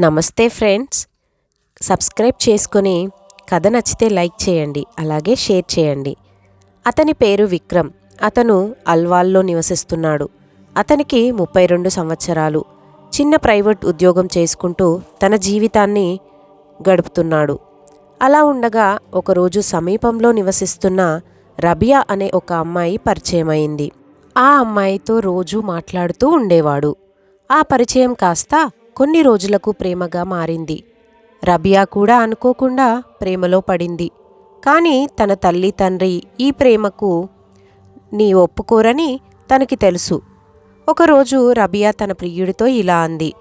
నమస్తే friends. Subscribe చేసుకొని కథ నచ్చితే లైక్ చేయండి అలాగే షేర్ చేయండి. అతని పేరు విక్రమ్. అతను అల్వాల్లో నివసిస్తున్నాడు. అతనికి ముప్పై రెండు సంవత్సరాలు. చిన్న ప్రైవేట్ ఉద్యోగం చేసుకుంటూ తన జీవితాన్ని గడుపుతున్నాడు. అలా ఉండగా ఒకరోజు సమీపంలో నివసిస్తున్న రబియా అనే ఒక అమ్మాయి పరిచయమైంది. ఆ అమ్మాయితో రోజూ మాట్లాడుతూ ఉండేవాడు. ఆ పరిచయం కాస్త కొన్ని రోజులకు ప్రేమగా మారింది. రబియా కూడా అనుకోకుండా ప్రేమలో పడింది. కానీ తన తల్లి తండ్రి ఈ ప్రేమకు నీ ఒప్పుకోరని తనకి తెలుసు. ఒకరోజు రబియా తన ప్రియుడితో ఇలా అంది.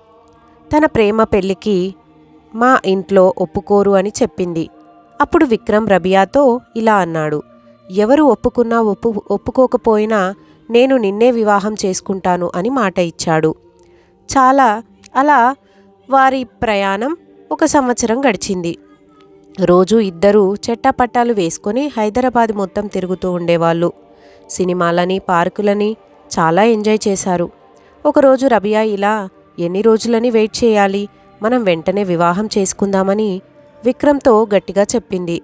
తన ప్రేమ పెళ్ళికి మా ఇంట్లో ఒప్పుకోరు అని చెప్పింది. అప్పుడు విక్రమ్ రబియాతో ఇలా అన్నాడు. ఎవరు ఒప్పుకున్నా ఒప్పు ఒప్పుకోకపోయినా నేను నిన్నే వివాహం చేసుకుంటాను అని మాట ఇచ్చాడు. చాలా అలా వారి ప్రయాణం ఒక సంవత్సరం గడిచింది. రోజు ఇద్దరూ చెట్టపట్టాలు వేసుకొని హైదరాబాద్ మొత్తం తిరుగుతూ ఉండేవాళ్ళు. సినిమాలని పార్కులని చాలా ఎంజాయ్ చేశారు. ఒకరోజు రబియా ఇలా ఎన్ని రోజులని వెయిట్ చేయాలి? మనం వెంటనే వివాహం చేసుకుందామని విక్రమ్తో గట్టిగా చెప్పింది.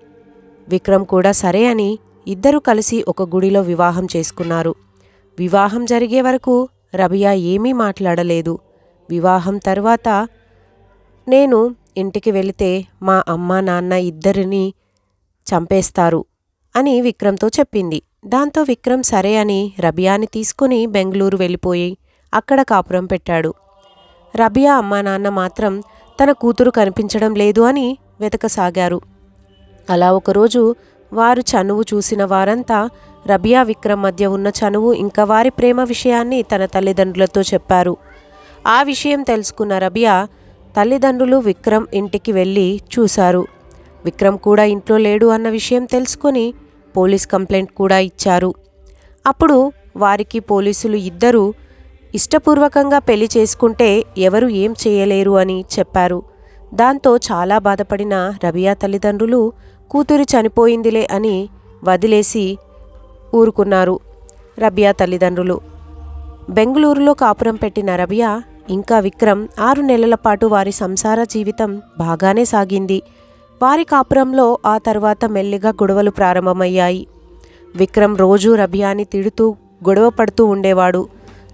విక్రమ్ కూడా సరే అని ఇద్దరూ కలిసి ఒక గుడిలో వివాహం చేసుకున్నారు. వివాహం జరిగే వరకు రబియా ఏమీ మాట్లాడలేదు. వివాహం తర్వాత నేను ఇంటికి వెళితే మా అమ్మ నాన్న ఇద్దరిని చంపేస్తారు అని విక్రమ్తో చెప్పింది. దాంతో విక్రమ్ సరే అని రబియాని తీసుకుని బెంగళూరు వెళ్ళిపోయి అక్కడ కాపురం పెట్టాడు. రబియా అమ్మా నాన్న మాత్రం తన కూతురు కనిపించడం లేదు అని వెతకసాగారు. అలా ఒకరోజు వారు చనువు చూసిన వారంతా రబియా విక్రమ్ మధ్య ఉన్న చనువు ఇంకా వారి ప్రేమ విషయాన్ని తన తల్లిదండ్రులతో చెప్పారు. ఆ విషయం తెలుసుకున్న రబియా తల్లిదండ్రులు విక్రమ్ ఇంటికి వెళ్ళి చూశారు. విక్రమ్ కూడా ఇంట్లో లేడు అన్న విషయం తెలుసుకొని పోలీస్ కంప్లైంట్ కూడా ఇచ్చారు. అప్పుడు వారికి పోలీసులు ఇద్దరూ ఇష్టపూర్వకంగా పెళ్ళి చేసుకుంటే ఎవరు ఏం చేయలేరు అని చెప్పారు. దాంతో చాలా బాధపడిన రబియా తల్లిదండ్రులు కూతురు చనిపోయిందిలే అని వదిలేసి ఊరుకున్నారు రబియా తల్లిదండ్రులు. బెంగళూరులో కాపురం పెట్టిన రబియా ఇంకా విక్రమ్ ఆరు నెలల పాటు వారి సంసార జీవితం బాగానే సాగింది. వారి కాపురంలో ఆ తర్వాత మెల్లిగా గొడవలు ప్రారంభమయ్యాయి. విక్రమ్ రోజూ రబియాని తిడుతూ గొడవ పడుతూ ఉండేవాడు.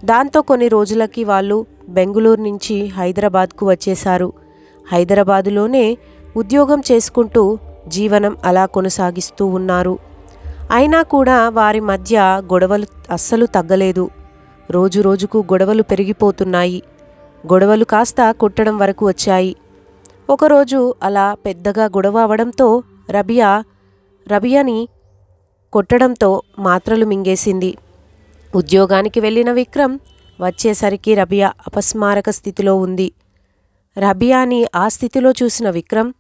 దాంతో కొన్ని రోజులకి వాళ్ళు బెంగుళూరు నుంచి హైదరాబాద్కు వచ్చేశారు. హైదరాబాదులోనే ఉద్యోగం చేసుకుంటూ జీవనం అలా కొనసాగిస్తూ ఉన్నారు. అయినా కూడా వారి మధ్య గొడవలు అస్సలు తగ్గలేదు. రోజు రోజుకు గొడవలు పెరిగిపోతున్నాయి. గొడవలు కాస్త కొట్టడం వరకు వచ్చాయి. ఒకరోజు అలా పెద్దగా గొడవ అవడంతో రబియా రబియాని కొట్టడంతో మాత్రలు మింగేసింది. ఉద్యోగానికి వెళ్ళిన విక్రమ్ వచ్చేసరికి రబియా అపస్మారక స్థితిలో ఉంది. రబియాని ఆ స్థితిలో చూసిన విక్రమ్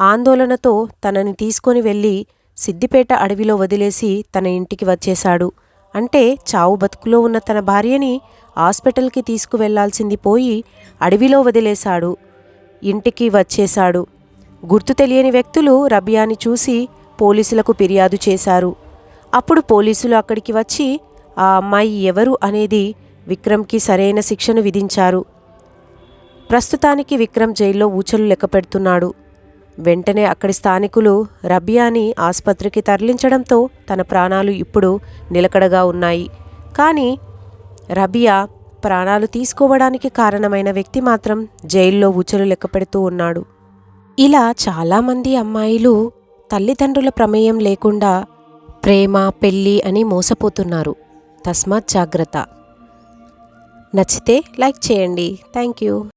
ఆందోళనతో తనని తీసుకొని వెళ్ళి సిద్దిపేట అడవిలో వదిలేసి తన ఇంటికి వచ్చేశాడు. అంటే చావు బతుకులో ఉన్న తన భార్యని హాస్పిటల్కి తీసుకువెళ్ళాల్సింది పోయి అడవిలో వదిలేశాడు. ఇంటికి వచ్చేశాడు. గుర్తు తెలియని వ్యక్తులు రబియాని చూసి పోలీసులకు ఫిర్యాదు చేశారు. అప్పుడు పోలీసులు అక్కడికి వచ్చి ఆ అమ్మాయి ఎవరు? అనేది విక్రమ్కి సరైన శిక్షను విధించారు. ప్రస్తుతానికి విక్రమ్ జైల్లో ఊచలు లెక్కపెడుతున్నాడు వెంటనే అక్కడి స్థానికులు రబియాని ఆసుపత్రికి తరలించడంతో తన ప్రాణాలు ఇప్పుడు నిలకడగా ఉన్నాయి. కానీ రబియా ప్రాణాలు తీసుకోవడానికి కారణమైన వ్యక్తి మాత్రం జైల్లో ఊచలు లెక్క పెడుతూ ఉన్నాడు. ఇలా చాలామంది అమ్మాయిలు తల్లిదండ్రుల ప్రమేయం లేకుండా ప్రేమ పెళ్ళి అని మోసపోతున్నారు. తస్మాత్ జాగ్రత్త. నచ్చితే లైక్ చేయండి. Thank you.